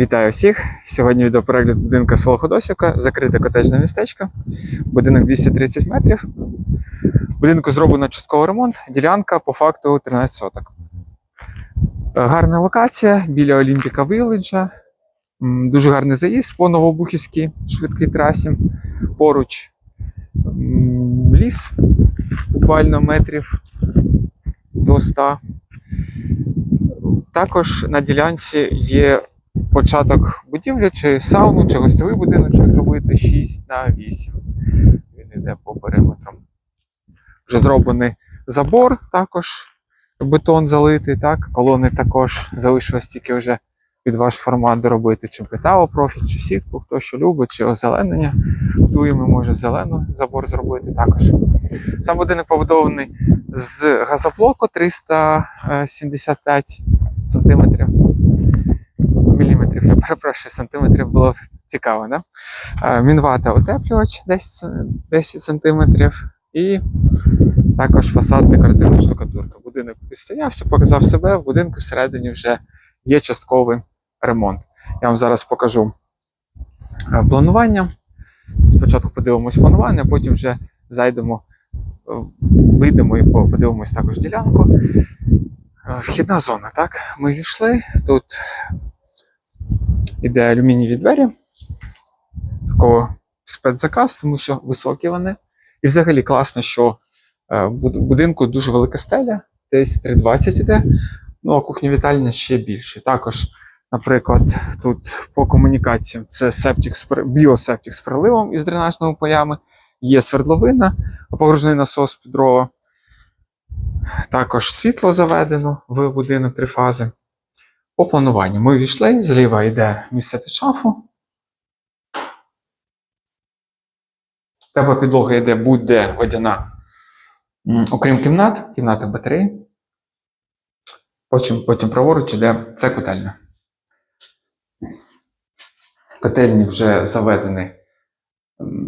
Вітаю всіх! Сьогодні відеоперегляд будинку село Ходосівка, закрите котеджне містечко, будинок 230 метрів. Будинку зроблено частковий ремонт, ділянка по факту 13 соток. Гарна локація біля Олімпіка Віледжа. Дуже гарний заїзд по Новобухівській швидкій трасі. Поруч ліс, буквально метрів до 100. Також на ділянці є початок будівлі, чи сауну, чи гостьовий будиночок зробити 6 на 8. Він йде по периметрам. Вже зроблений забор, також бетон залитий, так, колони також залишилось тільки вже під ваш формат доробити, чи металопрофіль, чи сітку, хто що любить, чи озеленення. Дуємо, може зелену забор зробити також. Сам будинок побудований з газоблоку 375 сантиметрів міліметрів, я перепрошую, сантиметрів було цікаво, да? Мінвата утеплювач 10, 10 сантиметрів. І також фасад декоративна штукатурка. Будинок відстоявся, показав себе. В будинку всередині вже є частковий ремонт. Я вам зараз покажу планування. Спочатку подивимось планування, потім вже зайдемо, е, вийдемо і подивимось також ділянку. Е, Вхідна зона, так? Ми йшли. Тут іде алюмінієві двері. Такого спецзаказ, тому що високі вони. І взагалі класно, що е, в буд- будинку дуже велика стеля, десь 3,20 іде. Ну, а кухня вітальня ще більше. Також, наприклад, тут по комунікаціям це септик з біосептик з переливом із дренажними полями. Є свердловина, погружний насос під дрова. Також світло заведено в будинок три фази. По плануванню ми війшли, зліва йде місце під шафу. Тепла підлога йде будь-де водяна. Окрім кімнат, кімната батареї. Потім, потім праворуч іде це котельня. Котельні вже заведений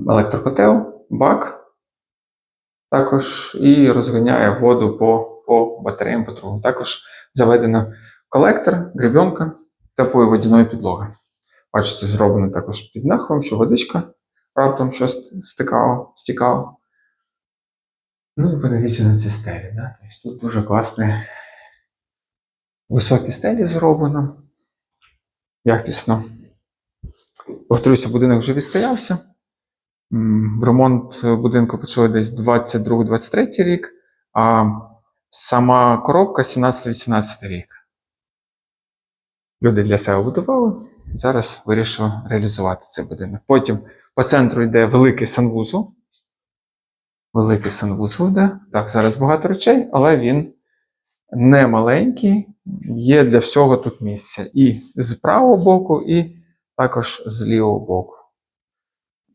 електрокотел, бак. Також і розганяє воду по, по батареям по трубам. Також заведено колектор, гребенка теплої водяної підлоги. Бачите, зроблено також під нахилом, що водичка раптом щось стикало, стікало. Ну і подивіться на ці стелі. Да? Тобто тут дуже класні високі стелі зроблено. Якісно. Повторюся, будинок вже відстоявся. В ремонт будинку почали десь 22-23 рік, а сама коробка 17-18 рік. Люди для себе будували. Зараз вирішив реалізувати цей будинок. Потім по центру йде великий санвузол. Великий санвузол йде. Так, зараз багато речей, але він не маленький. Є для всього тут місця. І з правого боку, і також з лівого боку.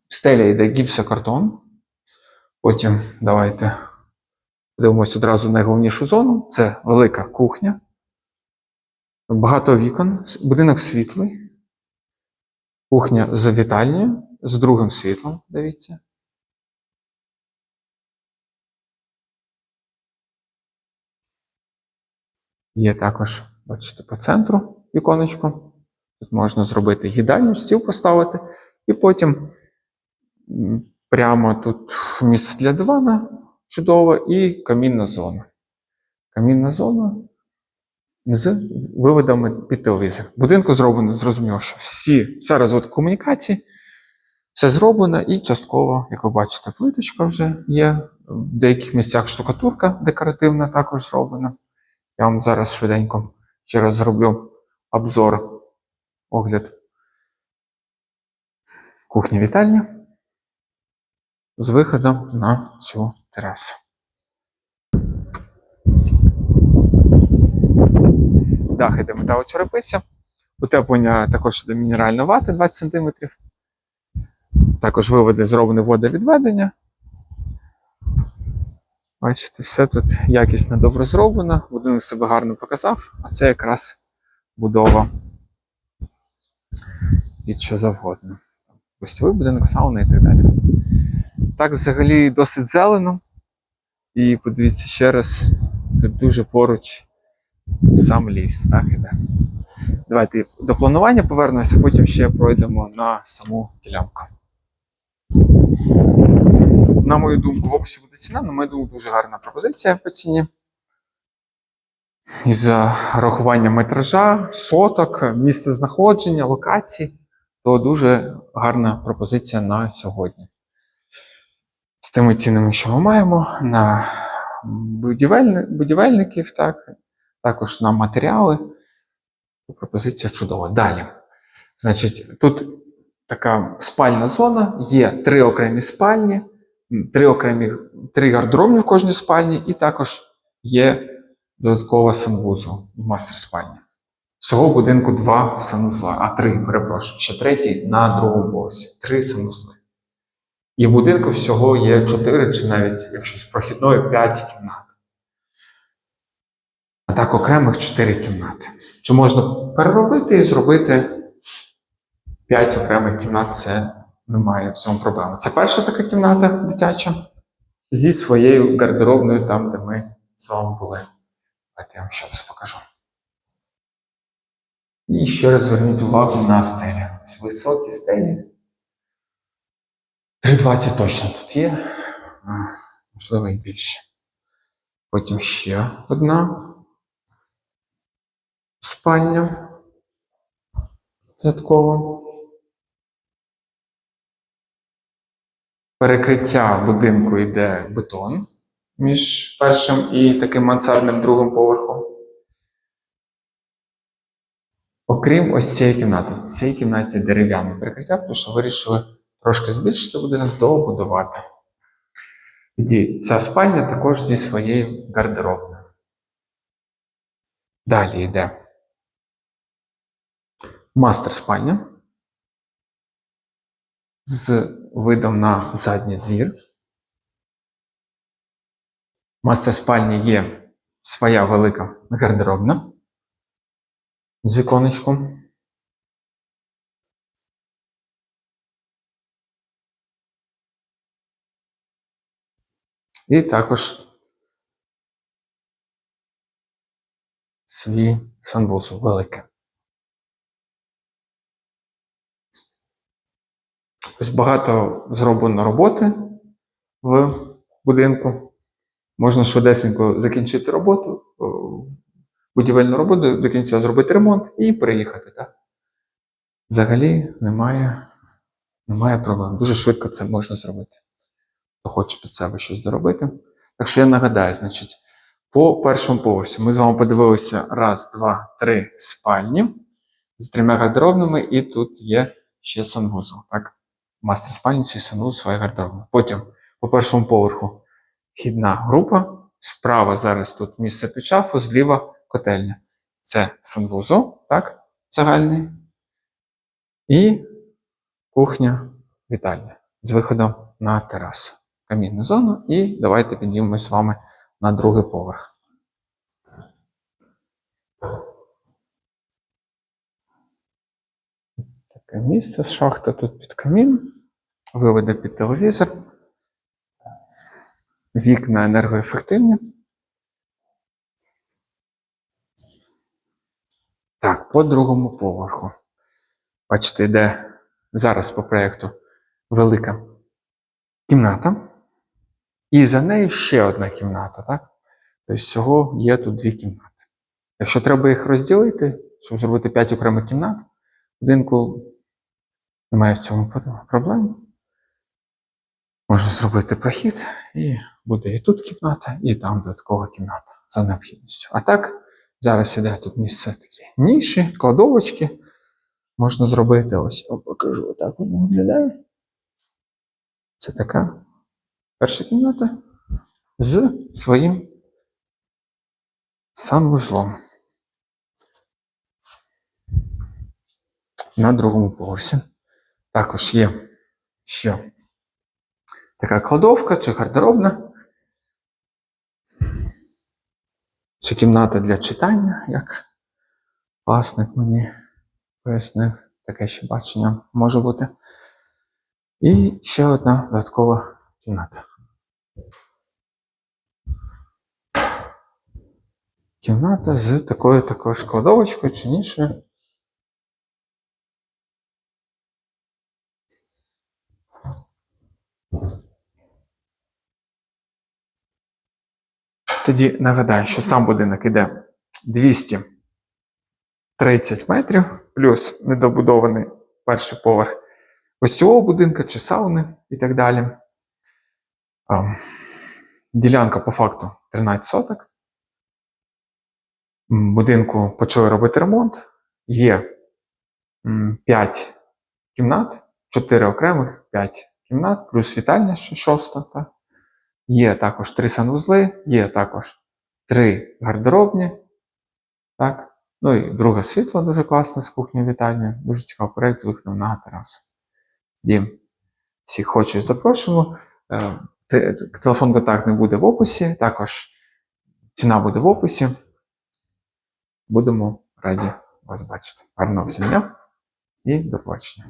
Стеля йде гіпсокартон. Потім давайте подивимось одразу найголовнішу зону. Це велика кухня. Багато вікон, будинок світлий, кухня з вітальнею, з другим світлом, дивіться. Є також, бачите, по центру віконечко. Тут можна зробити їдальню, стіл поставити, і потім прямо тут місце для дивана чудово, і камінна зона. Камінна зона з виводами під телевізор. Будинку зроблено, зрозуміло, що всі, вся розвиток комунікації, все зроблено і частково, як ви бачите, плиточка вже є. В деяких місцях штукатурка декоративна також зроблена. Я вам зараз швиденько ще раз зроблю обзор, огляд кухні вітальні з виходом на цю терасу. Дах іде металочерепиця. Утеплення також іде мінеральна вата 20 см. Також виводи зроблені водовідведення. Бачите, все тут якісно добре зроблено. Будинок себе гарно показав, а це якраз будова від що завгодно. Гостьовий будинок, сауна і так далі. Так, взагалі досить зелено. І подивіться ще раз, тут дуже поруч сам ліс, так іде. давайте до планування повернемося, потім ще пройдемо на саму ділянку. На мою думку, в описі буде ціна, на мою думку, дуже гарна пропозиція по ціні. Із рахуванням метража, соток, місця знаходження, локацій, то дуже гарна пропозиція на сьогодні. З тими цінами, що ми маємо, на будівельни, будівельників, так, також на матеріали. Пропозиція чудова. Далі. Значить, тут така спальна зона, є три окремі спальні, три окремі три гардеробні в кожній спальні, і також є додаткова санвузол в мастер спальні. Всього будинку два санвузла, а три, перепрошую, ще третій на другому поверсі. Три санвузли. І в будинку всього є чотири, чи навіть, якщо з прохідною, п'ять кімнат. А так окремих чотири кімнати. Чи можна переробити і зробити 5 окремих кімнат, це немає в цьому проблеми. Це перша така кімната дитяча зі своєю гардеробною, там, де ми з вами були. Давайте я вам ще раз покажу. І ще раз зверніть увагу на стелі. Ось Високі стелі. 3,20 точно тут є, можливо, і більше. Потім ще одна спальня. Додатково. Перекриття будинку йде бетон між першим і таким мансардним другим поверхом. Окрім ось цієї кімнати. В цій кімнаті дерев'яне перекриття, тому що вирішили трошки збільшити будинок, добудувати. Тоді ця спальня також зі своєю гардеробною. Далі йде мастер спальня з видом на задній двір. Мастер спальні є своя велика гардеробна з віконечком. І також свій санвузол великий. Ось багато зроблено роботи в будинку. Можна швидесенько закінчити роботу, будівельну роботу до кінця зробити ремонт і приїхати. Так? Взагалі немає, немає проблем. Дуже швидко це можна зробити. Хто хоче під себе щось доробити. Так що я нагадаю, значить, по першому поверсі ми з вами подивилися раз, два, три спальні з трьома гардеробними, і тут є ще санвузол. Так? Мастер спальницю і санвузол своя гардеробна. Потім по першому поверху вхідна група. Справа зараз тут місце під шафу, зліва котельня. Це санвузол, так, загальний. І кухня вітальня з виходом на терасу. Камінну зону. І давайте підіймемось з вами на другий поверх. Таке місце з шахта тут під камін. Виведе під телевізор. Вікна енергоефективні. Так, по другому поверху. Бачите, йде зараз по проєкту велика кімната. І за нею ще одна кімната, так? Тобто всього є тут дві кімнати. Якщо треба їх розділити, щоб зробити 5 окремих кімнат, будинку немає в цьому проблем. Можна зробити прохід, і буде і тут кімната, і там додаткова кімната за необхідністю. А так, зараз іде тут місце такі ніші, кладовочки. Можна зробити ось, я покажу, так воно виглядає. Це така перша кімната з своїм санвузлом. На другому поверсі. Також є ще така кладовка чи гардеробна. Це кімната для читання, як власник мені пояснив, таке ще бачення може бути. І ще одна додаткова кімната. Кімната з такою також кладовочкою чи нішою. Тоді нагадаю, що сам будинок іде 230 метрів, плюс недобудований перший поверх ось цього будинка чи сауни і так далі. Ділянка по факту 13 соток. Будинку почали робити ремонт. Є 5 кімнат, 4 окремих, 5 кімнат, плюс вітальня шоста. Є також 3 санвузли, є також 3 гардеробні. Так? Ну і друге світло дуже класне з кухні вітальні. Дуже цікавий проєкт з виходом на терасу. Дім. Всіх хочуть, запрошуємо. Е, те- Телефон контактний буде в описі, також ціна буде в описі. Будемо раді вас бачити. Гарного всім дня і до побачення.